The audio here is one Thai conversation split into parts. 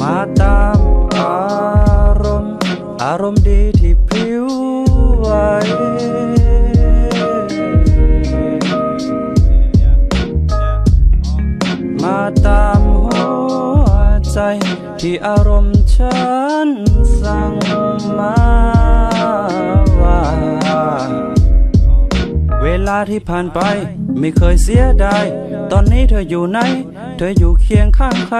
มาตามอารมณ์ อารมณ์ดีที่ผิวไหวมาตามหัวใจที่อารมณ์ฉันสั่งมาว่า เวลาที่ผ่านไป ไม่เคยเสียดาย ตอนนี้เธออยู่ไหน เธออยู่เคียงข้างใคร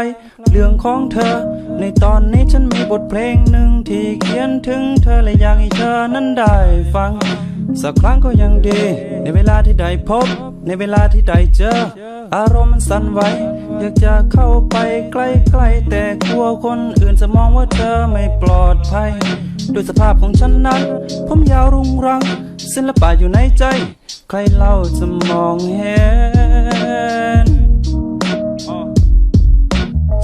เรื่องของเธอ ในตอนนี้ฉันมีบทเพลงหนึ่งที่เขียนถึงเธอและอยากให้เธอนั้นได้ฟัง สักครั้งก็ยังดี ในเวลาที่ได้พบ ในเวลาที่ได้เจอ อารมณ์มันสั่นไหวอยากจะเข้าไปใกล้ๆแต่กลัวคนอื่นจะมองว่าเธอไม่ปลอดภัยด้วยสภาพของฉันนั้น ผมยาวรุงรังศิลปะอยู่ในใจ ใครเล่าจะมองเห็น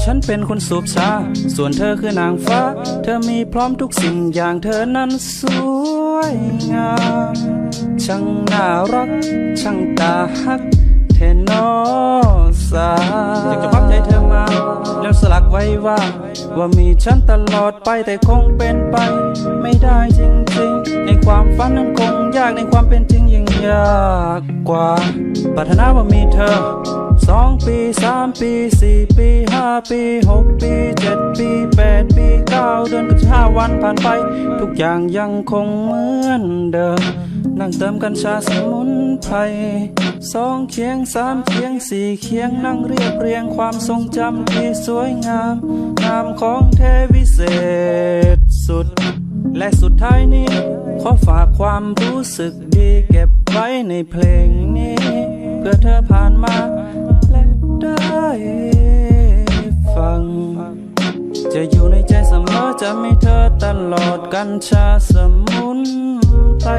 ฉันเป็นคนสูบชา ส่วนเธอคือนางฟ้า เธอมีพร้อมทุกสิ่งอย่างเธอนั้นสวยงาม ช่างน่ารัก ช่างตาฮักเทนอสาอยากจะพับใจเธอมา แล้วสลักไว้ว่า ว่ามีฉันตลอดไปแต่คงเป็นไป ไม่ได้จริงๆ ในความฝันนั้นคง ยากในความเป็นจริงยิ่งยากกว่าปรารถนาว่ามีเธอสองปีสามปีสี่ปีห้าปีหกปีเจ็ดปีแปดปีเก้าเดือนกับห้าวันผ่านไป ทุกอย่างยังคงเหมือนเดิมนั่งเติมกัญชาสมุนไพรสองเคียงสามเคียงสี่เคียงนั่งเรียบเรียงความทรงจำที่สวยงาม งามของเทวิเศษสุด และสุดท้ายนี้ ขอฝากความรู้สึกดีเก็บไว้ในเพลงนี้ เพื่อเธอผ่านมาและได้ฟัง จะอยู่ในใจเสมอจะมีเธอตลอดกัญชาสมุนไพร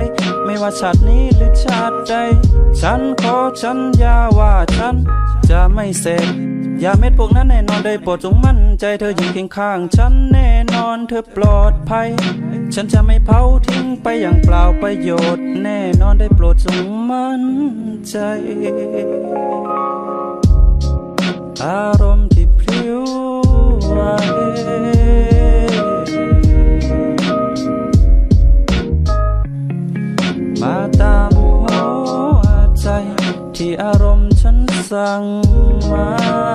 ไม่ว่าชาตินี้หรือชาติใด ฉันขอฉันยาว่าฉันจะไม่เสพยาเม็ดพวกนั้นแน่นอนได้โปรดจงมั่นใจเธออยู่เคียงข้างฉันแน่นอนเธอปลอดภัย ฉันจะไม่เผาทิ้งไปอย่างเปล่าประโยชน์ แน่นอนได้โปรดจงมั่นใจ อารมณ์ที่พลิ้วไหวมาตามหัวใจ ที่อารมณ์ฉันสั่งมา